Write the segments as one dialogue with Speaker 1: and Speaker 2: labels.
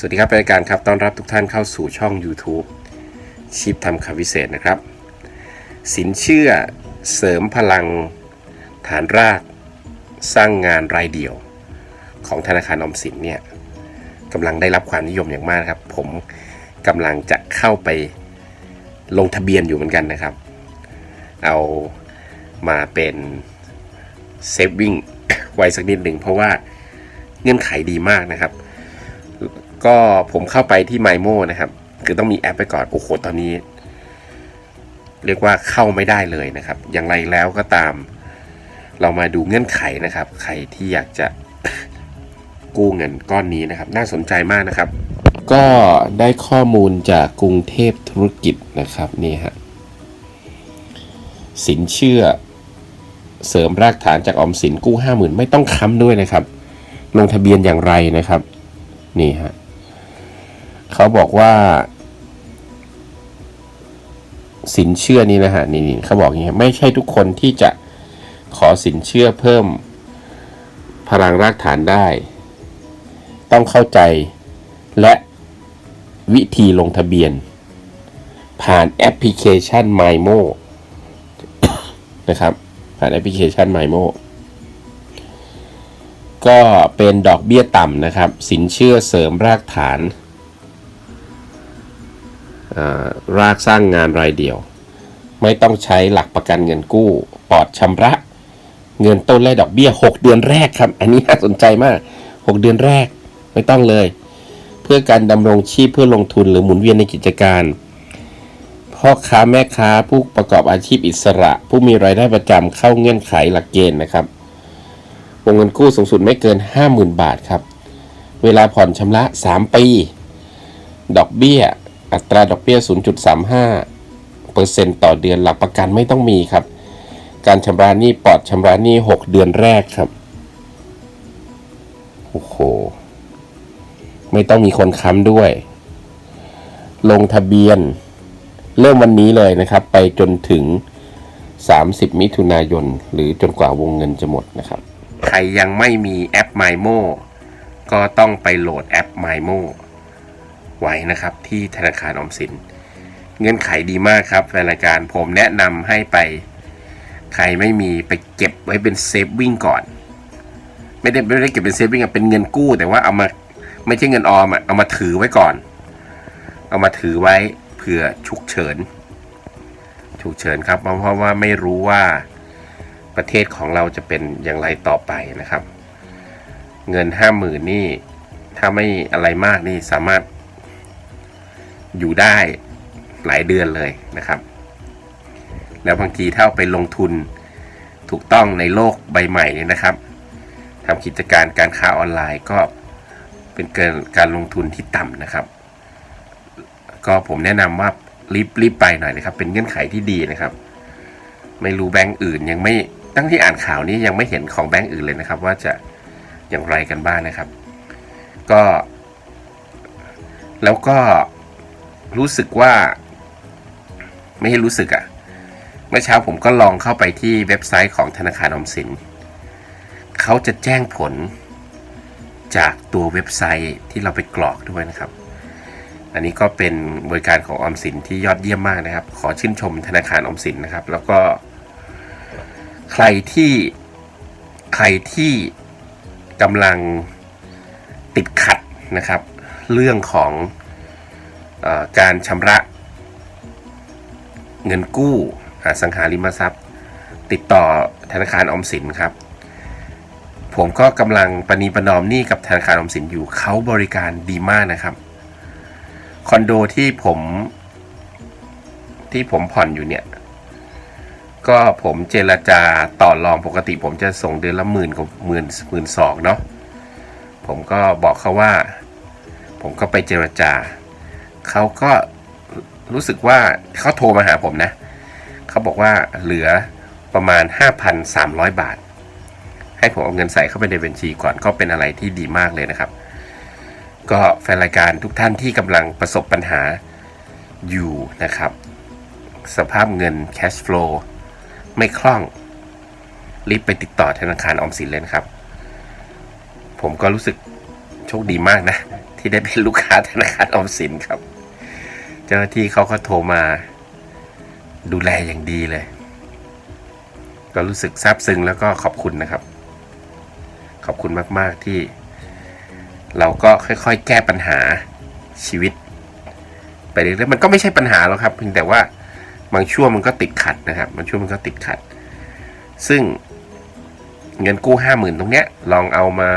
Speaker 1: สวัสดีครับรายการครับต้อนรับทุกท่านเข้าสู่ช่อง YouTube ชิปทำคำวิเศษนะครับ สินเชื่อเสริมพลังฐานรากสร้างงานรายเดี่ยว ของธนาคารออมสินเนี่ยกำลังได้รับความนิยมอย่างมากครับ ผมกำลังจะเข้าไปลงทะเบียนอยู่เหมือนกันนะครับ เอามาเป็นเซฟวิ่งไว้สักนิดหนึ่งเพราะว่าเงื่อนไขดีมากนะครับ ก็ผมเข้าไปที่ m y m o นะครับ คือต้องมีแอปไปก่อน โอ้โห ตอนนี้ เรียกว่าเข้าไม่ได้เลยนะครับ อย่างไรแล้วก็ตาม เรามาดูเงื่อนไขนะครับ ใครที่อยากจะกู้เงินก้อนนี้นะครับ น่าสนใจมากนะครับ ก็ได้ข้อมูลจากกรุงเทพธุรกิจนะครับนี่ฮะสินเชื่อเสริมรากฐานจากออมสินกู้ห้าหมื่นไม่ต้องค้ำด้วยนะครับ ลงทะเบียนอย่างไรนะครับ นี่ฮะ เขาบอกว่า สินเชื่อนี้นะฮะนี่เขาบอกอย่างนี้ไม่ใช่ทุกคนที่จะขอสินเชื่อเพิ่มพลังรากฐานได้ ต้องเข้าใจและวิธีลงทะเบียน ผ่านแอปพลิเคชัน MyMo นะครับ ผ่านแอปพลิเคชัน MyMo ก็เป็นดอกเบี้ยต่ำนะครับ สินเชื่อเสริมรากฐาน รากสร้างงานรายเดียว ไม่ต้องใช้หลักประกันเงินกู้ปลอดชำระ เงินต้นและดอกเบี้ย 6 เดือนแรกครับ อันนี้น่าสนใจมาก 6 เดือนแรกไม่ต้องเลย เพื่อการดำรงชีพเพื่อลงทุนหรือหมุนเวียนในกิจการพ่อค้าแม่ค้าผู้ประกอบอาชีพอิสระ ผู้มีรายได้ประจำเข้าเงื่อนไขหลักเกณฑ์นะครับวงเงินกู้สูงสุดไม่เกิน 50,000 บาทครับ เวลาผ่อนชำระ 3 ปี ดอกเบี้ย อัตราดอกเบี้ย 0.35เปอร์เซ็นต์ต่อเดือนหลักประกันไม่ต้องมีครับ การชำระหนี้ปลอดชำระหนี้ 6 เดือนแรกครับ โอ้โห ไม่ต้องมีคนค้ำด้วย ลงทะเบียน เริ่มวันนี้เลยนะครับ ไปจนถึง 30 มิถุนายน หรือจนกว่าวงเงินจะหมดนะครับ ใครยังไม่มีแอป MyMo ก็ต้องไปโหลดแอป MyMo ไว้นะครับที่ธนาคารออมสิน เงื่อนไขดีมากครับแฟนรายการผมแนะนำให้ไป ใครไม่มีไปเก็บไว้เป็นเซฟวิ่งก่อน ไม่ได้ไม่ได้เก็บเป็นเซฟวิ่งอะเป็นเงินกู้ แต่ว่าเอามาไม่ใช่เงินออมอะเอามาถือไว้ก่อน เอามาถือไว้เผื่อฉุกเฉินฉุกเฉินครับเพราะว่าไม่รู้ว่าประเทศของเราจะเป็นอย่างไรต่อไปนะครับ เงินห้าหมื่นนี่ ถ้าไม่อะไรมากนี่สามารถ อยู่ได้หลายเดือนเลยนะครับ แล้วบางทีถ้าไปลงทุนถูกต้องในโลกใบใหม่เนี่ยนะครับทำกิจการการค้าออนไลน์ก็เป็นเกินการลงทุนที่ต่ำนะครับ ก็ผมแนะนำว่ารีบรีบไปหน่อยนะครับ เป็นเงื่อนไขที่ดีนะครับ ไม่รู้แบงก์อื่นยังไม่ตั้งที่อ่านข่าวนี้ยังไม่เห็นของแบงก์อื่นเลยนะครับ ว่าจะอย่างไรกันบ้างนะครับ ก็ แล้วก็ รู้สึกว่า ไม่ให้รู้สึกอะ่ะ เมื่อเช้าผมก็ลองเข้าไปที่เว็บไซต์ของธนาคารอมสิน เขาจะแจ้งผลจากตัวเว็บไซต์ที่เราไปกรอกด้วยนะครับ อันนี้ก็เป็นบริการของอมสินที่ยอดเยี่ยมมากนะครับ ขอชื่นชมธนาคารอมสินนะครับ แล้วก็ ใครที่ใครที่กำลังติดขัดนะครับ เรื่องของ การชำระเงินกู้สังหาริมทรัพย์ ติดต่อธนาคารออมสินครับ ผมก็กำลังประนีประนอมหนี้กับธนาคารออมสินอยู่เขาบริการดีมากนะครับคอนโดที่ผมที่ผมผ่อนอยู่เนี่ย ก็ผมเจรจาต่อรองปกติ ผมจะส่งเดือนละหมื่นกับหมื่นหมื่นสองเนาะผมก็บอกเขาว่า ผมก็ไปเจรจา เขาก็รู้สึกว่าเขาโทรมาหาผมนะ เขาบอกว่าเหลือประมาณ 5,300 บาท ให้ผมเอาเงินใส่เข้าไปในบัญชีก่อนก็เป็นอะไรที่ดีมากเลยนะครับ ก็แฟนรายการทุกท่านที่กำลังประสบปัญหาอยู่นะครับ สภาพเงิน cash flow ไม่คล่อง รีบไปติดต่อธนาคารออมสินเลยนะครับ ผมก็รู้สึกโชคดีมากนะ ที่ได้เป็นลูกค้าธนาคารออมสินครับ เจ้าหน้าที่เขาก็โทรมาดูแลอย่างดีเลย ก็รู้สึกซาบซึ้งแล้วก็ขอบคุณนะครับ ขอบคุณมาก ๆ ที่ เราก็ค่อย ๆ แก้ปัญหาชีวิต ไปเรื่อยๆมันก็ไม่ใช่ปัญหาหรอกครับ เพียงแต่ว่าบางช่วงมันก็ติดขัดนะครับบางช่วงมันก็ติดขัด ซึ่งเงินกู้ห้าหมื่นตรงเนี้ยลองเอามา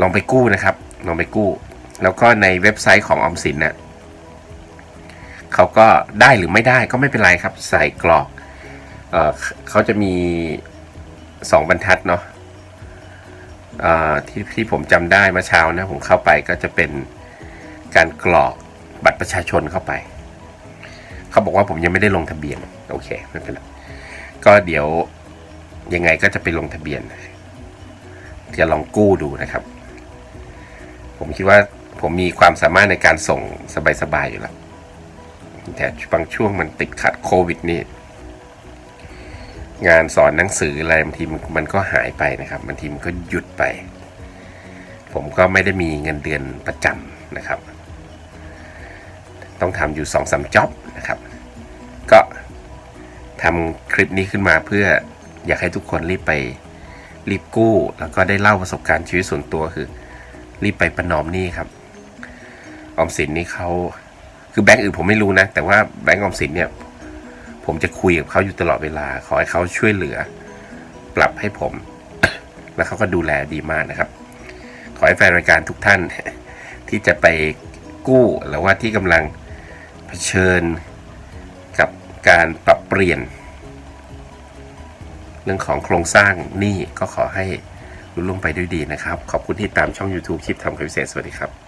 Speaker 1: ลองไปกู้นะครับ ลองไปกู้ แล้วก็ในเว็บไซต์ของออมสินเน่ะ เขาก็ได้หรือไม่ได้ก็ไม่เป็นไรครับ ใส่กรอกเออเขาจะมีสองบรรทัดเนาะที่ที่ผมจำได้เมื่อเช้านะผมเข้าไปก็จะเป็นการกรอกบัตรประชาชนเข้าไป เขาบอกว่าผมยังไม่ได้ลงทะเบียน โอเคไม่เป็นไรก็เดี๋ยวยังไงก็จะไปลงทะเบียน จะลองกู้ดูนะครับ ผมคิดว่าผมมีความสามารถในการส่งสบายๆอยู่แล้ว แต่บางช่วงมันติดขัดโควิดนี่งานสอนหนังสืออะไรบางทีมันก็หายไปนะครับบางทีมันก็หยุดไป ผมก็ไม่ได้มีเงินเดือนประจำนะครับ ต้องทำอยู่สองสามจ็อบนะครับ ก็ทำคลิปนี้ขึ้นมาเพื่ออยากให้ทุกคนรีบไปรีบกู้ แล้วก็ได้เล่าประสบการณ์ชีวิตส่วนตัวคือ รีบไปประนอมหนี้ครับ ออมสินนี่เขา คือแบงก์อื่นผมไม่รู้นะ แต่ว่าแบงก์ออมสินเนี่ย ผมจะคุยกับเขาอยู่ตลอดเวลา ขอให้เขาช่วยเหลือ ปรับให้ผม แล้วเขาก็ดูแลดีมากนะครับ ขอให้แฟนรายการทุกท่าน ที่จะไปกู้หรือว่าที่กำลังเผชิญกับการปรับเปลี่ยน เรื่องของโครงสร้างหนี้ก็ขอให้รุ่ล่วงไปด้วยดีนะครับ ขอบคุณที่ตามช่อง YouTube ชิปทำคำพิเศษสวัสดีครับ